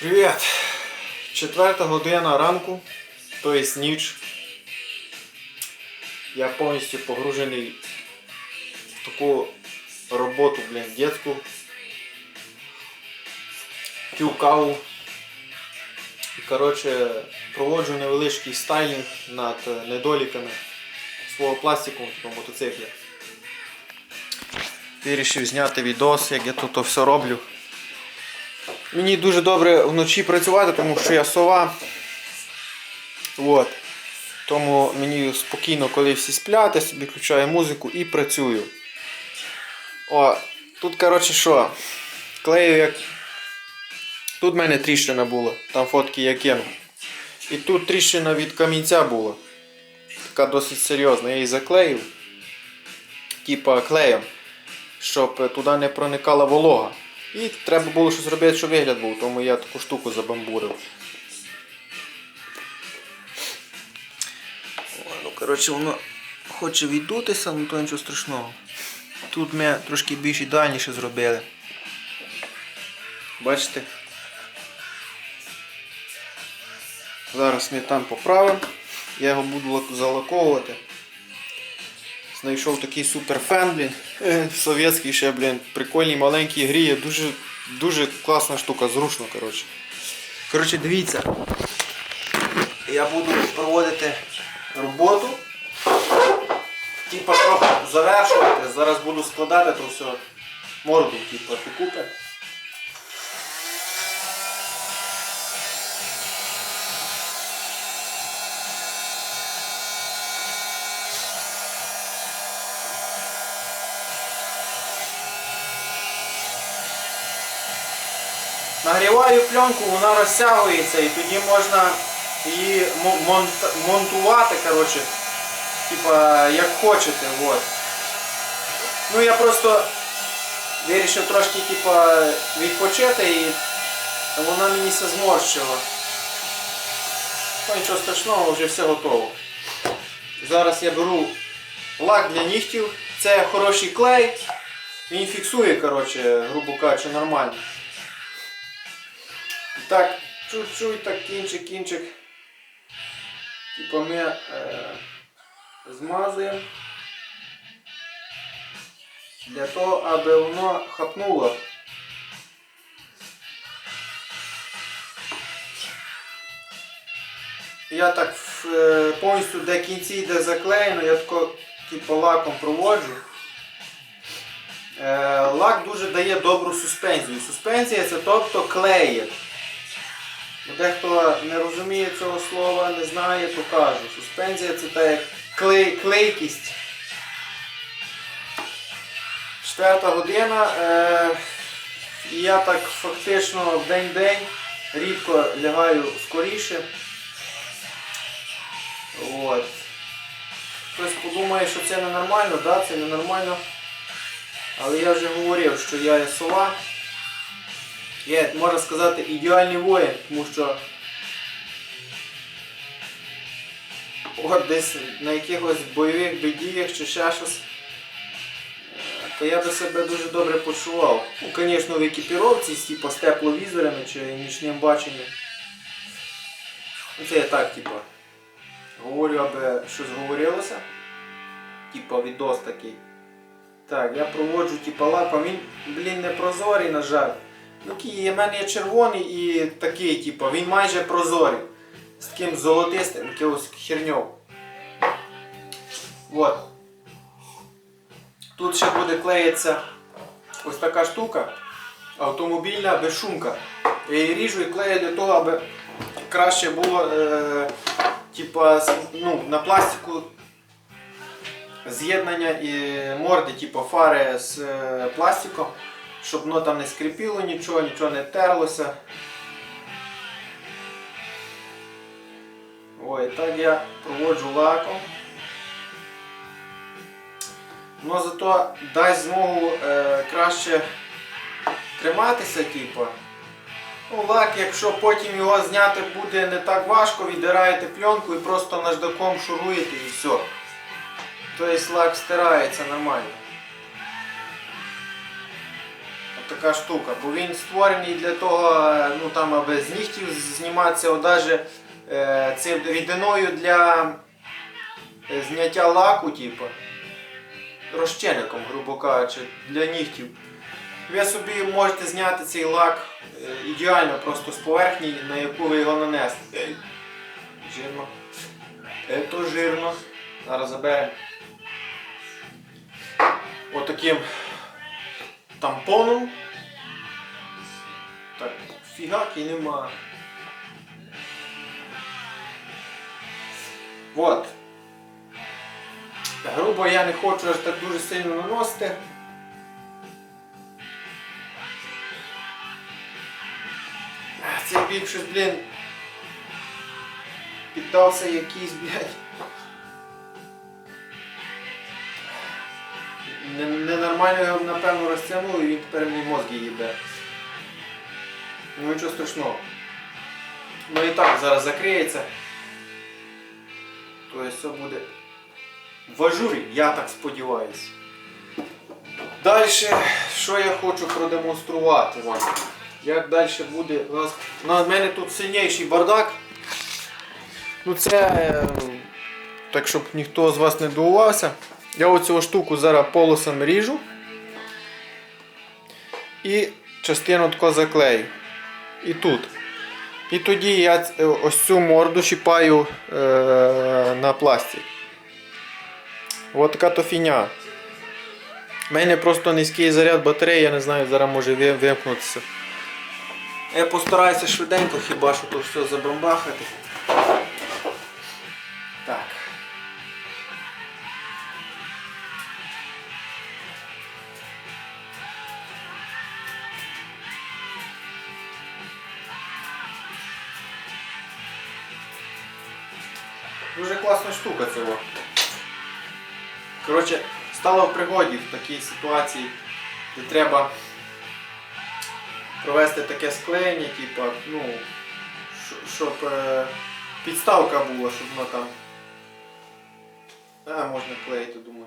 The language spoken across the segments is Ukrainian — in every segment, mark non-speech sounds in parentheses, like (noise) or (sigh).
Привіт! Четверта година ранку, тобто ніч. Я повністю погружений в таку роботу, блін, дітську. П'ю каву. І, коротше, проводжу невеличкий стайлінг над е, недоліками свого пластику на мотоциклі. Вирішив зняти відос, як я тут все роблю. Мені дуже добре вночі працювати, тому що я сова. От. Тому мені спокійно, коли всі сплять, я собі включаю музику і працюю. О, тут, коротше, що? Клею як. Тут в мене тріщина була, там фотки я кинув. І тут тріщина від камінця була. Така досить серйозна. Я її заклеїв. Типа клеєм, щоб туди не проникала волога. І треба було щось зробити, щоб вигляд був, тому я таку штуку забамбурив. Ну, коротше, воно хоче віддутися, ну то нічого страшного. Тут ми трошки більш ідеальніше зробили. Бачите? Зараз ми там поправимо. Я його буду лак- залаковувати. Знайшов такий супер фен, блін. Е, Совєтський ще, блін, прикольний, маленький гріє, дуже, дуже класна штука, зручно, коротше. Коротше, дивіться. Я буду проводити роботу. Типа трохи завершувати. Зараз буду складати то все морду, типа, докупи. Нагріваю пленку, вона розтягується і тоді можна її монт- монтувати, коротше, типа, як хочете. Вот. Ну я просто вирішив трошки типа, відпочити і вона мені все зморщила. Ну нічого страшного, вже все готово. Зараз я беру лак для нігтів. Це хороший клей. Він фіксує, коротше, грубо кажучи, нормально. Так, чуть-чуть так кінчик, кінчик. Типа ми е, змазуємо. Для того, аби воно хапнуло. Я так е, повністю де кінці йде заклеєно, я тако типу, лаком проводжу. Е, лак дуже дає добру суспензію. Суспензія це тобто клеє. Дехто не розуміє цього слова, не знає, то кажу. Суспензія це та як клей, клейкість. Четверта година. Е, я так фактично день-день рідко лягаю скоріше. От. Хтось подумає, що це ненормально, да, це ненормально. Але я вже говорив, що я є сова. Я, можна сказати, ідеальний воїн, тому що от десь на якихось бойових бедіях чи ще щось, е, то я би себе дуже добре почував. Ну, звісно, в екіпіровці типу, з тепловізорами чи нічним баченням. Ну, Це я так, типу, говорю, аби щось говорилося. Типа відос такий. Так, я проводжу типа лаком, він, блін, не прозорий, на жаль. Кій, в мене є червоний і такий, типу, він майже прозорий. З таким золотистим, якимось херньом. От. Тут ще буде клеїться ось така штука. Автомобільна безшумка. Я її ріжу і клею для того, аби краще було е, типа, ну, на пластику з'єднання і морди, типу фари з е, пластиком, щоб воно там не скрипіло нічого, нічого не терлося. Ой, так я проводжу лаком. Ну зато дасть змогу е, краще триматися, типу. Ну, лак, якщо потім його зняти буде не так важко, віддираєте пленку і просто наждаком шуруєте і все. Тобто лак стирається нормально. Така штука, бо він створений для того, е, ну там аби з нігтів зніматися, одаже е, цим рідиною для е, зняття лаку, типу, розчинником, грубо кажучи, для нігтів. Ви собі можете зняти цей лак е, ідеально просто з поверхні, на яку ви його нанесли. Ей, Жирно. Е, то жирно. Зараз заберемо. Отаким тампоном. Так, фігаки нема. Вот. Грубо я не хочу аж так дуже сильно наносити. Цей щось, блін. Піддався якийсь, блядь. Його, напевно, розтягнув і він тепер мені мозги їбе. Ну нічого страшного. Ну і так, зараз закриється. Тобто все буде в ажурі, я так сподіваюся. Далі, що я хочу продемонструвати вам. Як далі буде у нас. У мене тут сильніший бардак. Ну це, е, так щоб ніхто з вас не дивувався. Я оцю штуку зараз полосом ріжу. І частину тако заклею. І тут. І тоді я е, ось цю морду чіпаю е, на пластик. Ось така то фіня. У мене просто низький заряд батареї, я не знаю, зараз може вимкнутися. Я постараюся швиденько хіба що тут все забамбахати. Дуже класна штука цього. Коротше, стала в пригоді в такій ситуації, де треба провести таке склеєння, типу, ну, щоб е, підставка була, щоб воно там. А, можна клеїти, думаю.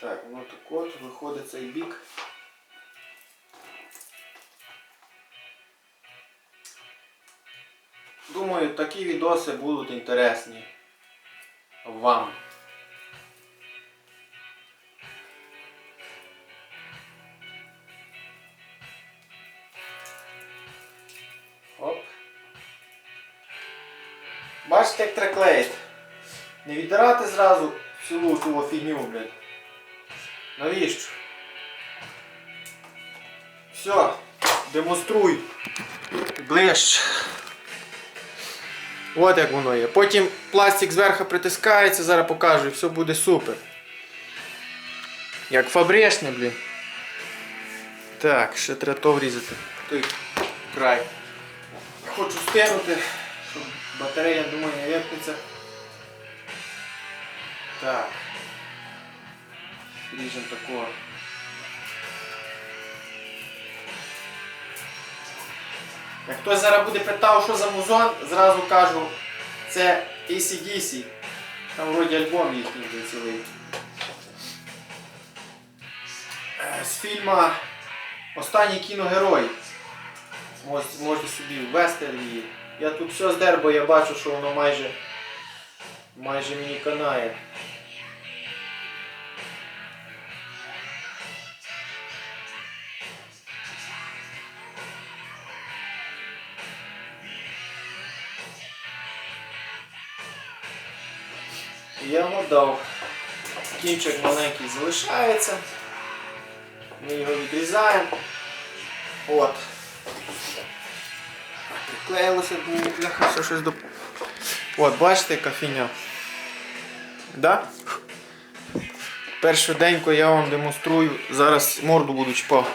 Так, ну так от виходить цей бік. Думаю, такі відоси будуть інтересні вам. Оп. Бачите, як треба клеїти. Не віддирати зразу цілу ту фігню, блядь. Навіщо? Все, демонструй. Ближче. От як воно є. Потім пластик зверху притискається, зараз покажу, і все буде супер. Як фабричне, блін. Так, ще треба то врізати. Той край. Хочу стинути, щоб батарея, думаю, не вимкнеться. Так. Ріжемо такого. Як хтось зараз буде питав, що за музон, зразу кажу, це ACDC. Там вроді альбом їхній вже цілий. Е, З фільма Останній кіногерой. Мож- Можете собі ввести її. Я тут все здер, бо я бачу, що воно майже майже мені канає. Дав. Кінчик маленький залишається. Ми його відрізаємо. От. Приклеїлося, бляха, все щось до. От, бачите, яка фіня. Да? Першу деньку я вам демонструю. Зараз морду буду чіпав.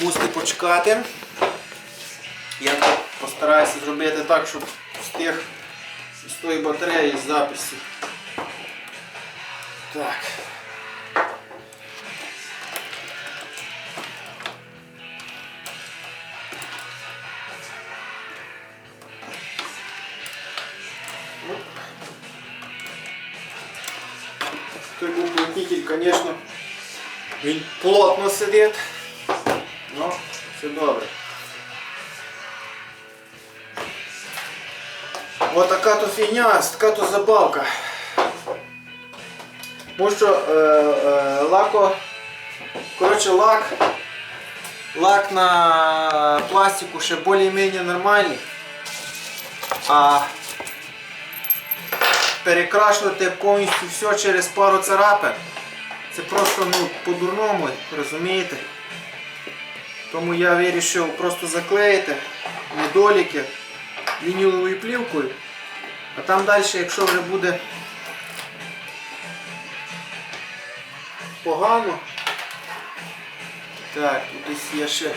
Мусите почекати. Я постараюся зробити так, щоб встиг з тої батареї з записі. Так. Ну. Той був плотнитель, звісно, Він плотно сидить. Ну, все добре. Ось така то фігня, така то забавка. Тому що е, е, лако, коротше, лак, лак на пластику ще більш-менш нормальний. А перекрашувати повністю все через пару царапин. Це просто ну, по-дурному, розумієте? Тому я вирішив просто заклеїти недоліки вініловою плівкою. А там далі, якщо вже буде погано. Так, тут десь є ще.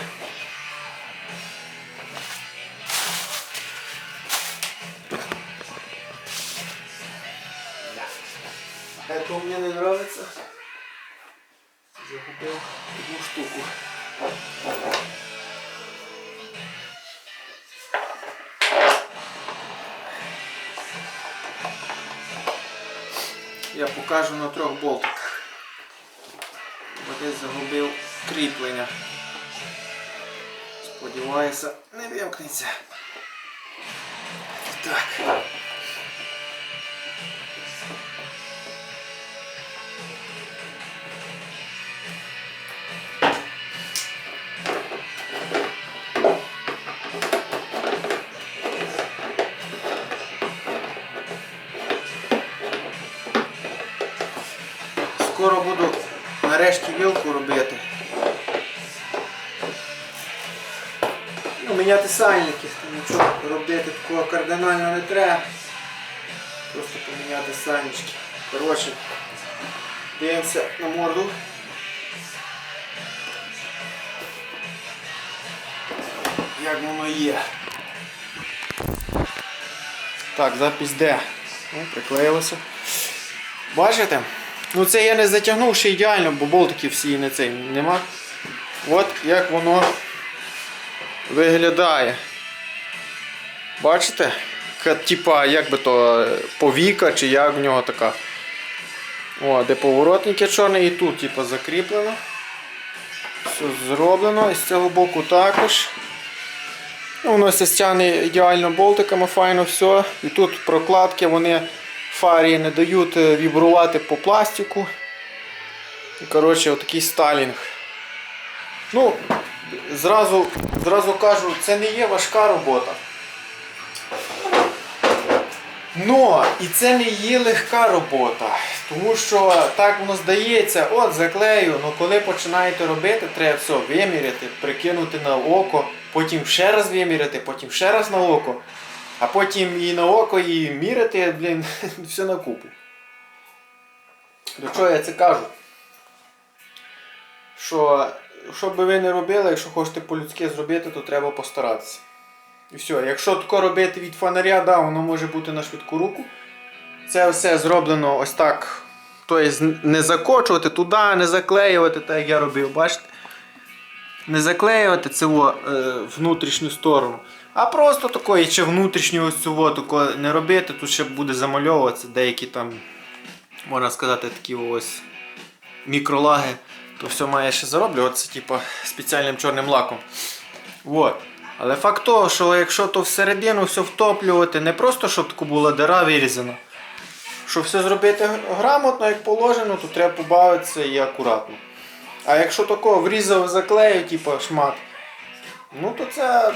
Это мне не нравится. Загубил одну штуку. Я покажу на трьох болтиках. Десь загубив кріплення. Сподіваюся, не вимкнеться. Так. Нарешті вілку робити. Ну, міняти сальники, нічого робити такого кардинально не треба. Просто поміняти сальнички. Коротше, дивимося на морду. Як воно є. Так, запись де? Ну, приклеїлося. Бачите? Ну це я не затягнув ще ідеально, бо болтиків всі не цей нема. От як воно виглядає. Бачите? Типа, як би то повіка чи як в нього така. О, де поворотники чорний і тут типа закріплено. Все зроблено. І з цього боку також. Ну, воно все стягне ідеально болтиками, файно все. І тут прокладки вони фарі не дають е, вібрувати по пластику. І, коротше, отакий сталінг. Ну, зразу, зразу кажу, це не є важка робота. Но і це не є легка робота, тому що так воно здається, от заклею, але коли починаєте робити, треба все виміряти, прикинути на око, потім ще раз виміряти, потім ще раз на око, а потім і на око, і міряти, блін, (laughs) все на купу. До чого я це кажу? Що, що би ви не робили, якщо хочете по-людськи зробити, то треба постаратися. І все, якщо тако робити від фонаря, да, воно може бути на швидку руку. Це все зроблено ось так. Тобто не закочувати туди, не заклеювати, так як я робив, бачите? Не заклеювати цього е, внутрішню сторону. А просто такої чи внутрішню ось цього тако не робити, тут ще буде замальовуватися деякі там, можна сказати, такі ось мікролаги. То все має ще зароблюватися, типу, спеціальним чорним лаком. Вот. Але факт того, що якщо то всередину все втоплювати, не просто щоб таку була дира вирізана, щоб все зробити грамотно, як положено, то треба побавитися і акуратно. А якщо тако врізав заклею, типу шмат, ну то це,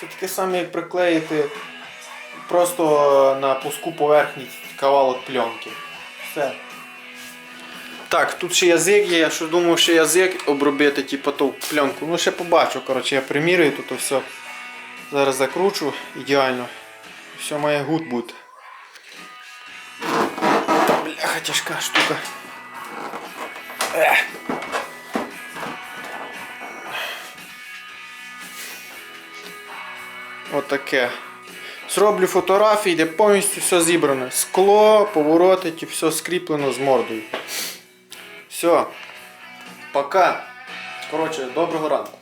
це таке саме, як приклеїти просто на пуску поверхні кавалок пленки. Все. Так, тут ще язик є, я що думав, ще язик обробити, типу ту пленку. Ну ще побачу, коротше, я примірюю тут все. Зараз закручу ідеально. Все має гуд бути. Бляха, тяжка штука. Ех. Отаке. Зроблю фотографії, де повністю все зібране. Скло, поворотики, все скріплено з мордою. Все. Пока. Коротше, доброго ранку.